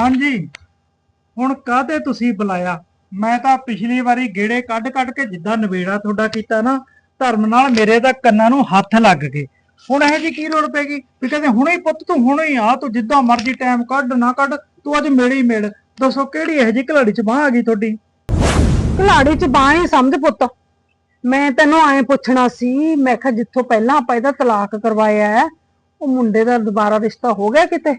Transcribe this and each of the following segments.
ਹਾਂਜੀ। ਹੁਣ ਕਾਹਤੇ ਤੁਸੀਂ ਬੁਲਾਇਆ? ਮੈਂ ਤਾਂ ਪਿਛਲੀ ਵਾਰੀ ਗੇੜੇ ਕੱਢ ਕੱਢ ਕੇ ਜਿੱਦਾਂ ਨਵੇੜਾ ਤੁਹਾਡਾ ਕੀਤਾ ਨਾ ਧਰਮ ਨਾਲ ਮੇਰੇ ਤਾਂ ਕੰਨਾਂ ਨੂੰ ਹੱਥ ਲੱਗ ਗਏ। ਹੁਣ ਇਹ ਜੀ ਕੀ ਲੋੜ ਪੈਗੀ ਵੀ ਕਹਿੰਦੇ ਹੁਣੇ ਹੀ ਪੁੱਤ ਤੂੰ ਹੁਣੇ ਹੀ ਆ ਤੂੰ ਜਿੱਦਾਂ ਮਰਜ਼ੀ ਟਾਈਮ ਕੱਢ ਨਾ ਕੱਢ ਤੂੰ ਅੱਜ ਮੇੜੇ ਹੀ ਮੇੜ ਦੱਸੋ ਕਿਹੜੀ ਇਹ ਜੀ ਘਲਾੜੀ ਚ ਬਾਹ ਆ ਗਈ ਤੁਹਾਡੀ? ਘਲਾੜੀ ਚ ਬਾਣੀ ਸਮਝ ਪੁੱਤ। ਮੈਂ ਤੈਨੂੰ ਐਂ ਪੁੱਛਣਾ ਸੀ ਮੈਂ ਕਿਹਾ ਜਿੱਥੋਂ ਪਹਿਲਾਂ ਆਪਾਂ ਇਹਦਾ ਤਲਾਕ ਕਰਵਾਇਆ ਹੈ, ਉਹ ਮੁੰਡੇ ਦਾ ਦੁਬਾਰਾ ਰਿਸ਼ਤਾ ਹੋ ਗਿਆ ਕਿਤੇ?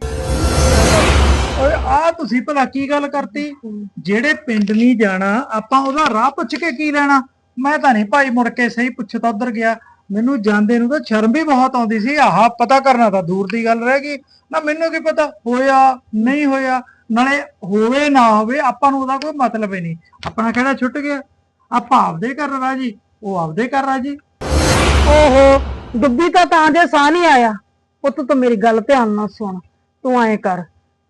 ਓਏ ਆ ਤੁਸੀਂ ਭਲਾ ਕੀ ਗੱਲ ਕਰਤੀ? ਜਿਹੜੇ ਪਿੰਡ ਨਹੀਂ ਜਾਣਾ, ਆਪਾਂ ਉਹਦਾ ਰਾਹ ਪੁੱਛ ਕੇ ਕੀ ਲੈਣਾ? ਮੈਂ ਤਾਂ ਨਹੀਂ ਭਾਈ ਮੁੜ ਕੇ ਸਹੀ ਪੁੱਛ ਤਾਂ ਉਧਰ ਗਿਆ। ਮੈਨੂੰ ਜਾਂਦੇ ਨੂੰ ਤਾਂ ਸ਼ਰਮ ਵੀ ਬਹੁਤ ਆਉਂਦੀ ਸੀ। ਆਹ, ਪਤਾ ਕਰਨਾ ਤਾਂ ਦੂਰ ਦੀ ਗੱਲ ਰਹਿ ਗਈ। ਨਾ ਮੈਨੂੰ ਕੀ ਪਤਾ? ਹੋਇਆ, ਨਹੀਂ ਹੋਇਆ? ਨਾਲੇ ਹੋਵੇ, ਨਾ ਹੋਵੇ, ਆਪਾਂ ਨੂੰ ਉਹਦਾ ਕੋਈ ਮਤਲਬ ਹੀ ਨਹੀਂ। ਆਪਣਾ ਕਿਹੜਾ ਛੁੱਟ ਗਿਆ? ਆਪਾਂ ਆਪਦੇ ਘਰ ਰਾਜੀ ਉਹ ਆਪਦੇ ਘਰ ਰਾਜੀ ਓਹੋ, ਡੁੱਬੀ ਤਾਂ ਤਾਂ ਜੇ ਸਾਹ ਨਹੀਂ ਆਇਆ। ਪੁੱਤ ਤੂੰ ਮੇਰੀ ਗੱਲ ਧਿਆਨ ਨਾਲ ਸੁਣ। ਤੂੰ ਐਂ ਕਰ।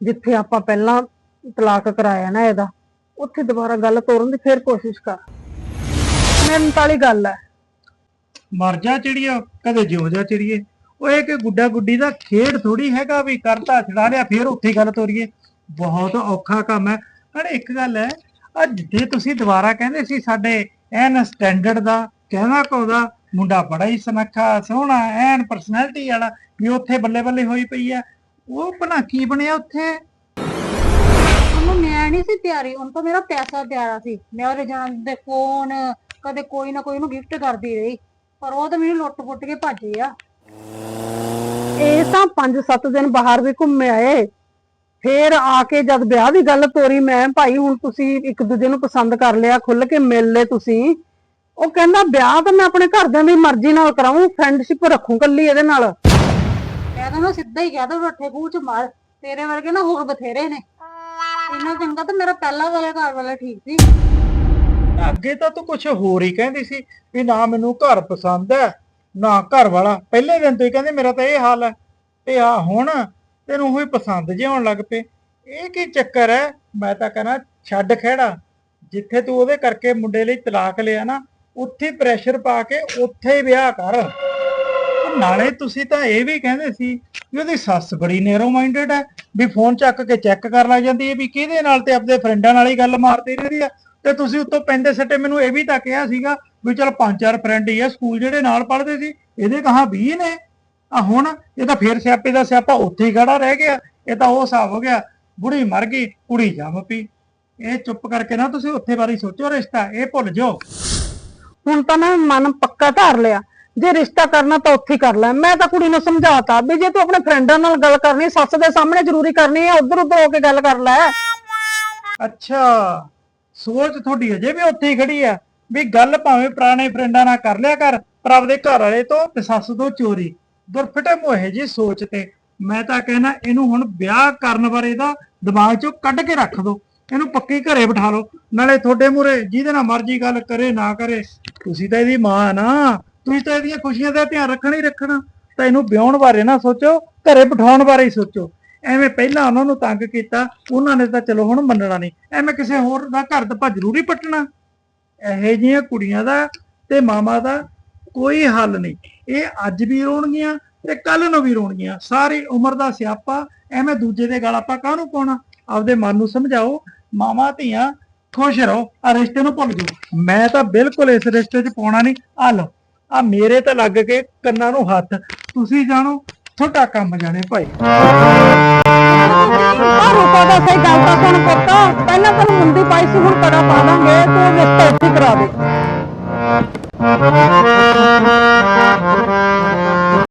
ਜਿੱਥੇ ਆਪਾਂ ਪਹਿਲਾਂ ਤਲਾਕ ਕਰਾਇਆ ਨਾ ਇਹਦਾ, ਉੱਥੇ ਦੁਬਾਰਾ ਗੱਲ ਤੋਰਨ ਦੀ ਫੇਰ ਕੋਸ਼ਿਸ਼ ਕਰ। ਮਿਹਨਤ ਵਾਲੀ ਗੱਲ ਹੈ। ਮਰ ਜਾ ਚਿੜੀਆ ਕਦੇ ਜਿਉ ਜਾ ਚਿੜੀਏ। ਓਏ ਕਿ ਗੁੱਡਾ ਗੁੱਡੀ ਦਾ ਖੇਡ ਥੋੜੀ ਹੈਗਾ ਵੀ ਕਰਤਾ ਛੜਾ ਲਿਆ ਫੇਰ ਉੱਥੇ ਹੀ ਗੱਲ ਤੋਰੀਏ। ਬਹੁਤ ਔਖਾ ਕੰਮ ਹੈ। ਪਰ ਇੱਕ ਗੱਲ ਹੈ ਅੱਜ ਜਿੱਥੇ ਤੁਸੀਂ ਦੁਬਾਰਾ ਕਹਿੰਦੇ ਸੀ ਸਾਡੇ ਐਨ ਸਟੈਂਡਰਡ ਦਾ, ਕਹਿਣਾ ਕਹਦਾ ਮੁੰਡਾ ਬੜਾ ਹੀ ਸੁਨੱਖਾ, ਸੋਹਣਾ, ਐਨ ਪਰਸਨੈਲਿਟੀ ਵਾਲਾ, ਵੀ ਉੱਥੇ ਬੱਲੇ ਬੱਲੇ ਹੋਈ ਪਈ ਆ ਉਹ ਬਣਾ ਕੀ ਬਣਿਆ ਉੱਥੇ? ਉਹਨੂੰ ਮੈਂ ਨਹੀਂ ਸੀ ਤਿਆਰੀ, ਉਹਨੂੰ ਤਾਂ ਮੇਰਾ ਪੈਸਾ ਪਿਆਰਾ ਸੀ। ਮੈਂ ਉਹਦੇ ਜਨਮ ਦੇ ਫੋਨ, ਕਦੇ ਕੋਈ ਨਾ ਕੋਈ ਨੂੰ ਗਿਫਟ ਕਰਦੀ ਰਹੀ। ਪਰ ਉਹ ਤਾਂ ਮੈਨੂੰ ਲੁੱਟ-ਪੁੱਟ ਕੇ ਭੱਜੇ ਆ ਇਹ ਤਾਂ 5-7 ਦਿਨ ਬਾਹਰ ਵੀ ਘੁੰਮੇ ਆਏ। ਫੇਰ ਆ ਕੇ ਜਦ ਵਿਆਹ ਦੀ ਗੱਲ ਤੋਰੀ, ਮੈਂ ਭਾਈ ਹੁਣ ਤੁਸੀਂ ਇੱਕ ਦੂਜੇ ਨੂੰ ਪਸੰਦ ਕਰ ਲਿਆ ਖੁੱਲ ਕੇ ਮਿਲ ਲੈ ਤੁਸੀਂ। ਉਹ ਕਹਿੰਦਾ, ਵਿਆਹ ਤਾਂ ਮੈਂ ਆਪਣੇ ਘਰਦਿਆਂ ਦੀ ਮਰਜ਼ੀ ਨਾਲ ਕਰਾਉਂ ਫਰੈਂਡਸ਼ਿਪ ਰੱਖੂ ਕੱਲੀ ਇਹਦੇ ਨਾਲ। ਮੈਂ ਤਾਂ ਮੈਂ ਸਿੱਧਾ ਹੀ ਕਹਿ ਤਾ ਰੱਠੇ ਖੂਹ ਚ ਮਾਰ, ਤੇਰੇ ਵਰਗੇ ਨਾ ਹੋਰ ਬਥੇਰੇ ਨੇ। ਇੰਨਾ ਚੰਗਾ ਤਾਂ ਮੇਰਾ ਪਹਿਲਾ ਵਾਲਾ ਘਰ ਵਾਲਾ ਠੀਕ ਸੀ। ਅੱਗੇ ਤਾਂ ਤੂੰ ਕੁਝ ਹੋਰ ਹੀ ਕਹਿੰਦੀ ਸੀ ਵੀ ਨਾ ਮੈਨੂੰ ਘਰ ਪਸੰਦ ਹੈ ਨਾ ਘਰ ਵਾਲਾ। ਪਹਿਲੇ ਦਿਨ ਤੋਂ ਹੀ ਕਹਿੰਦੇ ਮੇਰਾ ਤਾਂ ਇਹ ਹਾਲ ਹੈ ਤੇ ਆ ਹੁਣ ਤੈਨੂੰ ਉਹੀ ਪਸੰਦ ਜੇ ਆਉਣ ਲੱਗ ਪਏ। ਇਹ ਕੀ ਚੱਕਰ ਹੈ ਮੈਂ ਤਾਂ ਕਹਿੰਦਾ ਛੱਡ ਖਹਿੜਾ। ਜਿੱਥੇ ਤੂੰ ਉਹਦੇ ਕਰਕੇ ਮੁੰਡੇ ਲਈ ਤਲਾਕ ਲਿਆ ਨਾ, ਉੱਥੇ ਪ੍ਰੈਸ਼ਰ ਪਾ ਕੇ ਉੱਥੇ ਹੀ ਵਿਆਹ ਕਰ। ਨਾਲੇ ਤੁਸੀਂ ਤਾਂ ਇਹ ਵੀ ਕਹਿੰਦੇ ਸੀ ਵੀ ਉਹਦੀ ਸੱਸ ਬੜੀ ਨੇਰੋ ਮਾਈਂਡਡ ਹੈ, ਵੀ ਫੋਨ ਚੱਕ ਕੇ ਚੈੱਕ ਕਰ ਲੱਗ ਜਾਂਦੀ ਹੈ ਵੀ ਕਿਹਦੇ ਨਾਲ ਤੇ ਆਪਣੇ ਫਰੈਂਡਾਂ ਨਾਲ ਹੀ ਗੱਲ ਮਾਰਦੀ ਰਹਿੰਦੀ ਆ ਤੇ ਤੁਸੀਂ ਉੱਤੋਂ ਪੈਂਦੇ ਸੱਟੇ ਮੈਨੂੰ ਇਹ ਵੀ ਤਾਂ ਕਿਹਾ ਸੀਗਾ ਵੀ ਚਲ ਪੰਜ ਚਾਰ ਫਰੈਂਡ ਹੀ ਆ ਸਕੂਲ ਜਿਹੜੇ ਨਾਲ ਪੜ੍ਹਦੇ ਸੀ, ਇਹਦੇ ਕਹਾ 20 ਨੇ? ਆ ਹੁਣ ਇਹ ਤਾਂ ਫੇਰ ਸਿਆਪੇ ਦਾ ਸਿਆਪਾ ਉੱਥੇ ਹੀ ਖੜਾ ਰਹਿ ਗਿਆ, ਇਹ ਤਾਂ ਉਹ ਹਿਸਾਬ ਹੋ ਗਿਆ, ਬੁੜੀ ਮਰ ਗਈ, ਕੁੜੀ ਜੰਮ ਪਈ। ਇਹ ਚੁੱਪ ਕਰਕੇ ਨਾ ਤੁਸੀਂ ਉੱਥੇ ਬਾਰੇ ਸੋਚੋ, ਰਿਸ਼ਤਾ ਇਹ ਭੁੱਲ ਜਾਓ। ਹੁਣ ਤਾਂ ਮੈਂ ਮਨ ਪੱਕਾ ਧਾਰ ਲਿਆ। ਜੇ ਰਿਸ਼ਤਾ ਕਰਨਾ ਤਾਂ ਉੱਥੇ ਹੀ ਕਰ ਲੈ। ਮੈਂ ਤਾਂ ਕੁੜੀ ਨੂੰ ਸਮਝਾਤਾ ਵੀ ਜੇ ਤੂੰ ਆਪਣੇ ਫਰੈਂਡਾਂ ਨਾਲ ਗੱਲ ਕਰਨੀ, ਸੱਸ ਦੇ ਸਾਹਮਣੇ ਜ਼ਰੂਰੀ ਕਰਨੀ ਹੈ ਉਧਰ ਉਧਰ ਹੋ ਕੇ ਗੱਲ ਕਰ ਲੈ। ਅੱਛਾ, ਸੋਚ ਤੁਹਾਡੀ ਅਜੇ ਵੀ ਉੱਥੇ ਹੀ ਖੜੀ ਆ ਵੀ ਗੱਲ ਭਾਵੇਂ ਪੁਰਾਣੇ ਫਰੈਂਡਾਂ ਨਾਲ ਕਰ ਲਿਆ ਕਰ, ਪਰ ਆਪਦੇ ਘਰ ਵਾਲੇ ਤੋਂ ਤੇ ਸੱਸ ਤੋਂ ਚੋਰੀ। ਦੁਰਫਟੇ ਮੋਹੇ ਜੀ ਸੋਚ ਤੇ। ਮੈਂ ਤਾਂ ਕਹਿਣਾ ਇਹਨੂੰ ਹੁਣ ਵਿਆਹ ਕਰਨ ਬਾਰੇ ਦਾ ਦਿਮਾਗ ਚੋਂ ਕੱਢ ਕੇ ਰੱਖ ਦਿਓ ਇਹਨੂੰ ਪੱਕੀ ਘਰੇ ਬਿਠਾ ਲਓ। ਨਾਲੇ ਤੁਹਾਡੇ ਮੂਰੇ ਜਿਹਦੇ ਨਾਲ ਮਰਜ਼ੀ ਗੱਲ ਕਰੇ, ਨਾ ਕਰੇ, ਤੁਸੀਂ ਤਾਂ ਇਹਦੀ ਮਾਂ ਨਾ। ਤੁਸੀਂ ਤਾਂ ਇਹਦੀਆਂ ਖੁਸ਼ੀਆਂ ਦਾ ਧਿਆਨ ਰੱਖਣਾ ਹੀ ਰੱਖਣਾ। ਤਾਂ ਇਹਨੂੰ ਵਿਆਹਣ ਬਾਰੇ ਨਾ ਸੋਚੋ, ਘਰੇ ਬਿਠਾਉਣ ਬਾਰੇ ਹੀ ਸੋਚੋ। ਐਵੇਂ ਪਹਿਲਾਂ ਉਹਨਾਂ ਨੂੰ ਤੰਗ ਕੀਤਾ, ਉਹਨਾਂ ਨੇ ਤਾਂ ਚਲੋ ਹੁਣ ਮੰਨਣਾ ਨਹੀਂ। ਐਵੇਂ ਕਿਸੇ ਹੋਰ ਦਾ ਘਰ ਤਾਂ ਜ਼ਰੂਰੀ ਪੱਟਣਾ। ਇਹੋ ਜਿਹੀਆਂ ਕੁੜੀਆਂ ਦਾ ਤੇ ਮਾਮਾ ਦਾ ਕੋਈ ਹੱਲ ਨਹੀਂ। ਇਹ ਅੱਜ ਵੀ ਰੋਣਗੀਆਂ ਤੇ ਕੱਲ ਨੂੰ ਵੀ ਰੋਣਗੀਆਂ। ਸਾਰੀ ਉਮਰ ਦਾ ਸਿਆਪਾ, ਐਵੇਂ ਦੂਜੇ ਦੇ ਗਲ ਆਪਾਂ ਕਾਹਨੂੰ ਪਾਉਣਾ? ਆਪਦੇ ਮਨ ਨੂੰ ਸਮਝਾਓ ਮਾਮਾ ਧੀਆਂ ਖੁਸ਼ ਰਹੋ ਆ ਰਿਸ਼ਤੇ ਨੂੰ ਭੁੱਲ ਜਾਓ। ਮੈਂ ਤਾਂ ਬਿਲਕੁਲ ਇਸ ਰਿਸ਼ਤੇ 'ਚ ਪਾਉਣਾ ਨਹੀਂ। ਆ ਲਓ। ਆ ਮੇਰੇ ਤਾਂ ਲੱਗ ਕੇ ਕੰਨਾਂ ਨੂੰ ਹੱਥ। ਤੁਸੀਂ ਜਾਣੋ, ਤੁਹਾਡਾ ਕੰਮ ਜਾਣੇ ਭਾਈ। ਆ ਰੂਪਾ ਦਾ ਸਹੀ ਗੱਲ ਤਾਂ ਸੁਣ ਪੁੱਤ। ਪਹਿਲਾਂ ਤੈਨੂੰ ਮੁੰਦੀ ਪਾਈ ਸੀ, ਹੁਣ ਕੜਾ ਪਾ ਦਾਂਗੇ, ਤੂੰ ਰਿਸ਼ਤਾ ਇੱਥੇ ਕਰਾ ਦੇ।